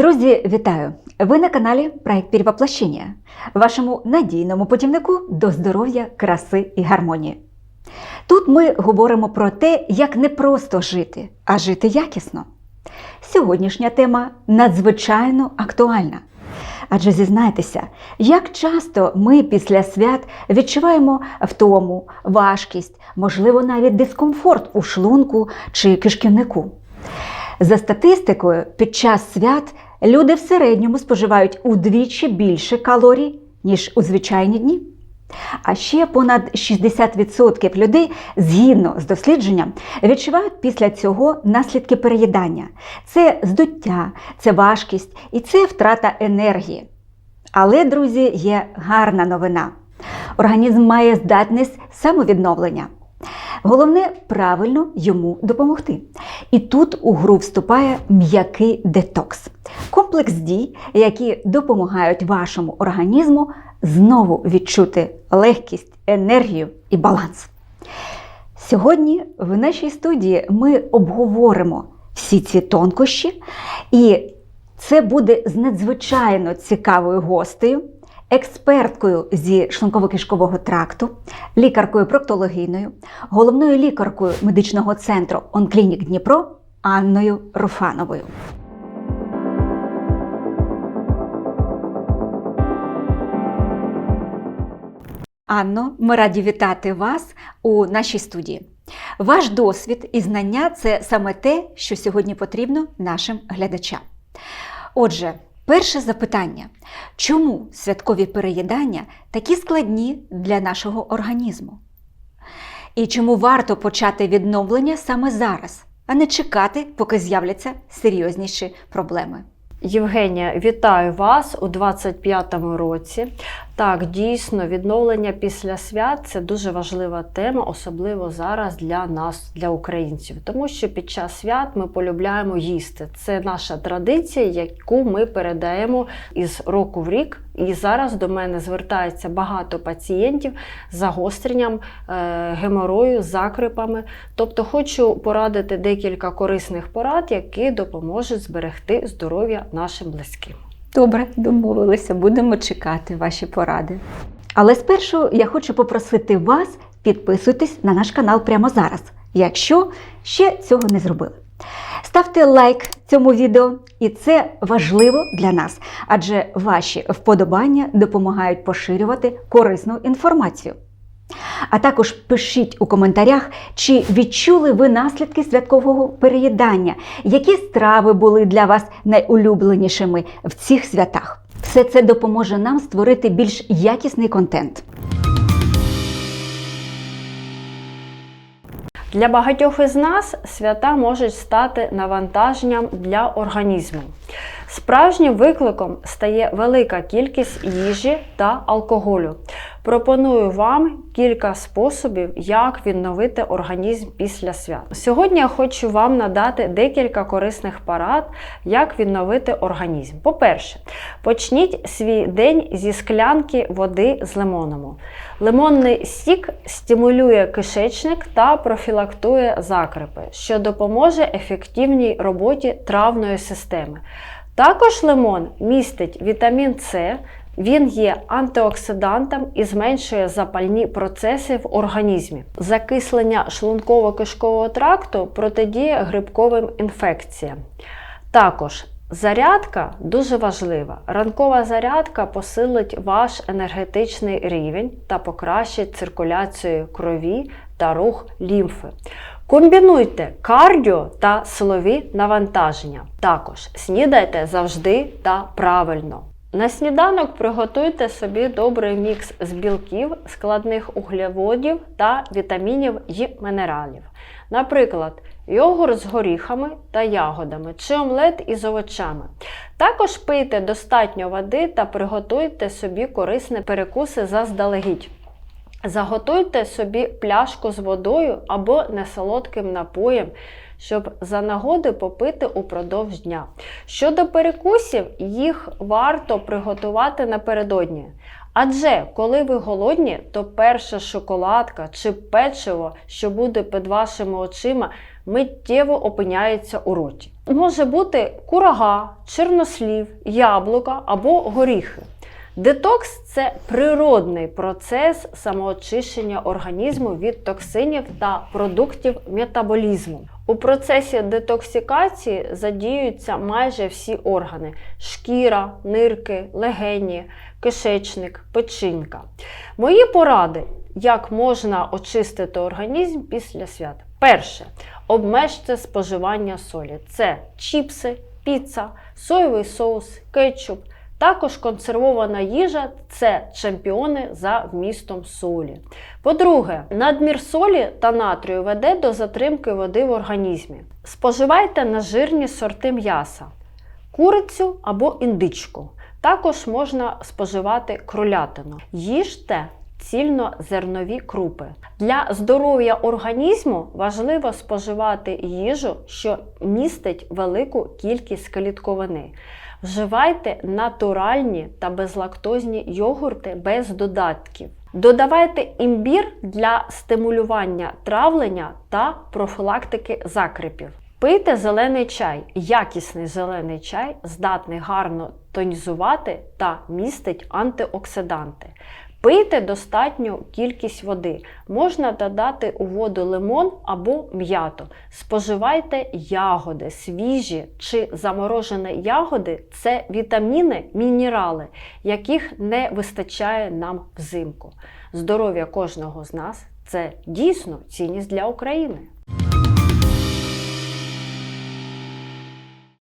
Друзі, вітаю! Ви на каналі Проект Перевоплощення, вашому надійному путівнику до здоров'я, краси і гармонії. Тут ми говоримо про те, як не просто жити, а жити якісно. Сьогоднішня тема надзвичайно актуальна. Адже зізнайтеся, як часто ми після свят відчуваємо втому, важкість, можливо, навіть дискомфорт у шлунку чи кишківнику. За статистикою, під час свят люди в середньому споживають удвічі більше калорій, ніж у звичайні дні. А ще понад 60% людей, згідно з дослідженням, відчувають після цього наслідки переїдання. Це здуття, це важкість і це втрата енергії. Але, друзі, є гарна новина. Організм має здатність самовідновлення. Головне правильно йому допомогти. І тут у гру вступає м'який детокс комплекс дій, які допомагають вашому організму знову відчути легкість, енергію і баланс. Сьогодні в нашій студії ми обговоримо всі ці тонкощі, і це буде з надзвичайно цікавою гостею, експерткою зі шлунково-кишкового тракту, лікаркою-проктологиною, головною лікаркою медичного центру Онклінік Дніпро Анною Руфановою. Анно, ми раді вітати вас у нашій студії. Ваш досвід і знання це саме те, що сьогодні потрібно нашим глядачам. Отже, перше запитання: чому святкові переїдання такі складні для нашого організму? І чому варто почати відновлення саме зараз, а не чекати, поки з'являться серйозніші проблеми? Євгенія, вітаю вас у 25-му році. Так, дійсно, відновлення після свят це дуже важлива тема, особливо зараз для нас, для українців. Тому що під час свят ми полюбляємо їсти. Це наша традиція, яку ми передаємо із року в рік. І зараз до мене звертається багато пацієнтів з загостренням е, геморою, закрипами. Тобто хочу порадити декілька корисних порад, які допоможуть зберегти здоров'я нашим близьким. Добре, домовилися, будемо чекати ваші поради. Але спершу я хочу попросити вас підписуйтесь на наш канал прямо зараз, якщо ще цього не зробили. Ставте лайк цьому відео, і це важливо для нас, адже ваші вподобання допомагають поширювати корисну інформацію. А також пишіть у коментарях, чи відчули ви наслідки святкового переїдання, які страви були для вас найулюбленішими в цих святах. Все це допоможе нам створити більш якісний контент. Для багатьох із нас свята можуть стати навантаженням для організму. Справжнім викликом стає велика кількість їжі та алкоголю. Пропоную вам кілька способів, як відновити організм після свят. Сьогодні я хочу вам надати декілька корисних порад, як відновити організм. По-перше, почніть свій день зі склянки води з лимоном. Лимонний сік стимулює кишечник та профілактує закрипи, що допоможе ефективній роботі травної системи. Також лимон містить вітамін С, він є антиоксидантом і зменшує запальні процеси в організмі. Закислення шлунково-кишкового тракту протидіє грибковим інфекціям. Також зарядка дуже важлива. Ранкова зарядка посилить ваш енергетичний рівень та покращить циркуляцію крові та рух лімфи. Комбінуйте кардіо та силові навантаження. Також снідайте завжди та правильно. На сніданок приготуйте собі добрий мікс з білків, складних углеводів та вітамінів і мінералів. Наприклад, йогурт з горіхами та ягодами чи омлет із овочами. Також пийте достатньо води та приготуйте собі корисні перекуси заздалегідь. Заготуйте собі пляшку з водою або несолодким напоєм, щоб за нагоди попити упродовж дня. Щодо перекусів, їх варто приготувати напередодні. Адже коли ви голодні, то перша шоколадка чи печиво, що буде під вашими очима, миттєво опиняється у роті. може бути курага, чорнослів, яблука або горіхи. Детокс це природний процес самоочищення організму від токсинів та продуктів метаболізму. У процесі детоксикації задіюються майже всі органи: шкіра, нирки, легені, кишечник, печінка. Мої поради, як можна очистити організм після свят. Перше. Обмежте споживання солі. Це чіпси, піца, соєвий соус, кетчуп. Також консервована їжа це чемпіони за вмістом солі. По-друге, надмір солі та натрію веде до затримки води в організмі. Споживайте нажирні сорти м'яса, курицю або індичку. Також можна споживати кролятину. Їжте цільнозернові крупи. Для здоров'я організму важливо споживати їжу, що містить велику кількість клітковини. Вживайте натуральні та безлактозні йогурти без додатків. Додавайте імбір для стимулювання травлення та профілактики закрипів. Пийте зелений чай. Якісний зелений чай здатний гарно тонізувати та містить антиоксиданти. Пийте достатню кількість води. Можна додати у воду лимон або м'яту. Споживайте ягоди, свіжі чи заморожені ягоди це вітаміни, мінерали, яких не вистачає нам взимку. Здоров'я кожного з нас це дійсно цінність для України.